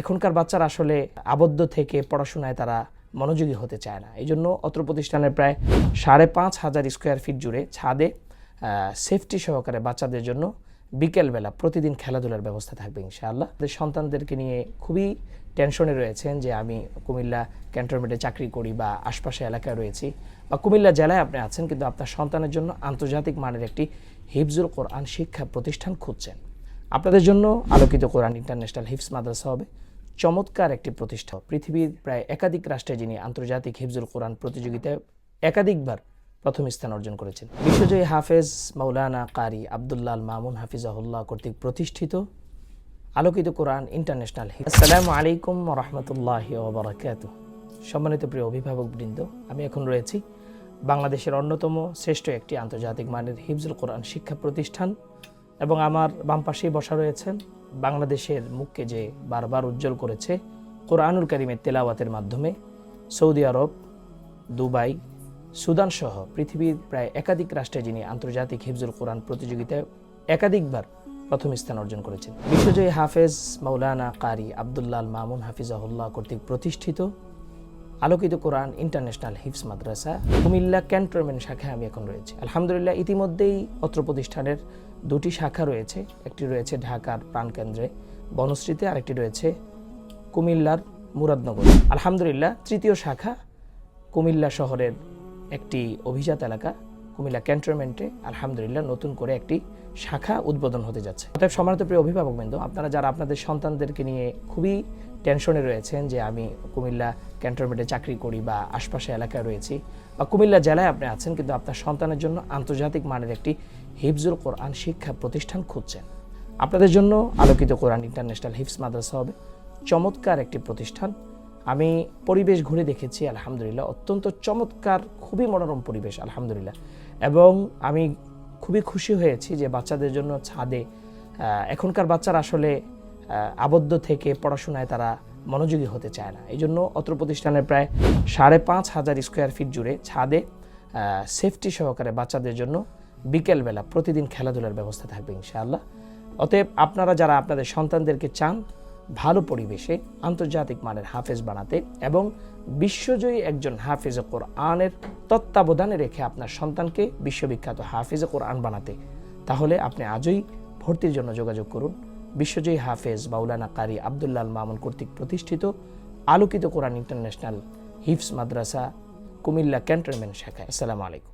এখনকার বাচ্চারা আসলে আবদ্ধ থেকে পড়াশোনায় তারা মনোযোগী হতে চায় না। এই জন্য অত্র প্রতিষ্ঠানের প্রায় সাড়ে পাঁচ হাজার স্কোয়ার ফিট জুড়ে ছাদে সেফটি সহকারে বাচ্চাদের জন্য বিকেলবেলা প্রতিদিন খেলাধুলার ব্যবস্থা থাকবে ইনশাআল্লাহ। তাদের সন্তানদেরকে নিয়ে খুবই টেনশনে রয়েছেন যে আমি কুমিল্লা ক্যান্টনমেন্টে চাকরি করি বা আশপাশে এলাকায় রয়েছি বা কুমিল্লা জেলায় আপনি আছেন কিন্তু আপনার সন্তানের জন্য আন্তর্জাতিক মানের একটি হিফজুল কোরআন শিক্ষা প্রতিষ্ঠান খুঁজছেন। আপনাদের জন্য আলোকিত কোরআন ইন্টারন্যাশনাল হিফস মাদ্রাসা হবে। চমৎকার একটি প্রতিষ্ঠা। পৃথিবীর প্রায় একাধিক রাষ্ট্রে যিনি আন্তর্জাতিক হিফজুল কোরআন প্রতিযোগিতায় একাধিকবার প্রথম স্থান অর্জন করেছেন। বিশ্বজয়ী হাফেজ মাওলানা কারি আবদুল্লাল মামুন হাফিজাহুল্লাহ কর্তৃক প্রতিষ্ঠিত আলোকিত কোরআন ইন্টারন্যাশনাল আসসালামু আলাইকুম রহমতুল্লাহ ওবরাকাত সম্মানিত প্রিয় অভিভাবক বৃন্দ, আমি এখন রয়েছি বাংলাদেশের অন্যতম শ্রেষ্ঠ একটি আন্তর্জাতিক মানের হিফজুল কোরআন শিক্ষা প্রতিষ্ঠান এবং আমার বাম পাশেই বসা রয়েছেন বাংলাদেশের মুখকে যে বারবার উজ্জ্বল করেছে কোরআনুল করিমের তেলাওয়াতের মাধ্যমে সৌদি আরব, দুবাই, সুদান সহ পৃথিবীর প্রায় একাধিক রাষ্ট্রে যিনি আন্তর্জাতিক হিফজুল কোরআন প্রতিযোগিতায় একাধিকবার প্রথম স্থান অর্জন করেছেন। বিশ্বজয়ী হাফেজ মাওলানা কারি আবদুল্লাল মামুন হাফিজাহুল্লাহ কর্তৃক প্রতিষ্ঠিত আলোকিত কোরআন ইন্টারন্যাশনাল হিফস মাদ্রাসা, কুমিল্লা ক্যান্টনমেন্ট শাখায় আমি এখন রয়েছে। আলহামদুলিল্লাহ, ইতিমধ্যেই অত্র প্রতিষ্ঠানের দুটি শাখা রয়েছে। একটি রয়েছে ঢাকার প্রাণকেন্দ্রে বনশ্রীতে, আরেকটি রয়েছে কুমিল্লার মুরাদনগর। আলহামদুলিল্লাহ, তৃতীয় শাখা কুমিল্লা শহরের একটি অভিজাত এলাকা, কুমিল্লা ক্যান্টনমেন্টে আলহামদুলিল্লাহ নতুন করে একটি শাখা উদ্বোধন হতে যাচ্ছে। অতএব সমানিত প্রিয় অভিভাবকবৃন্দ, আপনারা যারা আপনাদের সন্তানদেরকে নিয়ে খুবই টেনশনে রয়েছেন যে আমি কুমিল্লা ক্যান্টনমেন্টে চাকরি করি বা আশপাশে এলাকায় রয়েছি বা কুমিল্লা জেলায় আপনি আছেন, কিন্তু আপনার সন্তানের জন্য আন্তর্জাতিক মানের একটি হিফজুল কোরআন শিক্ষা প্রতিষ্ঠান খুঁজছেন। আপনাদের জন্য আলোকিত কোরআন ইন্টারন্যাশনাল হিফস মাদ্রাসা হবে। চমৎকার একটি প্রতিষ্ঠান। আমি পরিবেশ ঘুরে দেখেছি, আলহামদুলিল্লাহ, অত্যন্ত চমৎকার, খুবই মনোরম পরিবেশ, আলহামদুলিল্লাহ। এবং আমি খুবই খুশি হয়েছি যে বাচ্চাদের জন্য ছাদে এখনকার বাচ্চারা আসলে আবদ্ধ থেকে পড়াশোনায় তারা মনোযোগী হতে চায় না। এই জন্য অত্র প্রতিষ্ঠানের প্রায় সাড়ে পাঁচ হাজার স্কোয়ার ফিট জুড়ে ছাদে সেফটি সহকারে বাচ্চাদের জন্য বিকেলবেলা প্রতিদিন খেলাধুলার ব্যবস্থা থাকবে ইনশাআল্লাহ। অতএব আপনারা যারা আপনাদের সন্তানদেরকে চান, ভালো পরিবেশে আন্তর্জাতিক মানের হাফেজ বানাতে এবং বিশ্বজয়ী একজন হাফেজ কোরআনের তত্ত্বাবধানে রেখে আপনার সন্তানকে বিশ্ববিখ্যাত হাফেজ কোরআন বানাতে, তাহলে আপনি আজই ভর্তির জন্য যোগাযোগ করুন। বিশ্বজয়ী হাফেজ বাউলানা কারি আবদুল্লাল মামুন কর্তৃক প্রতিষ্ঠিত আলোকিত কোরআন ইন্টারন্যাশনাল হিফস মাদ্রাসা কুমিল্লা ক্যান্টনমেন্ট শাখায়। আসসালামু আলাইকুম।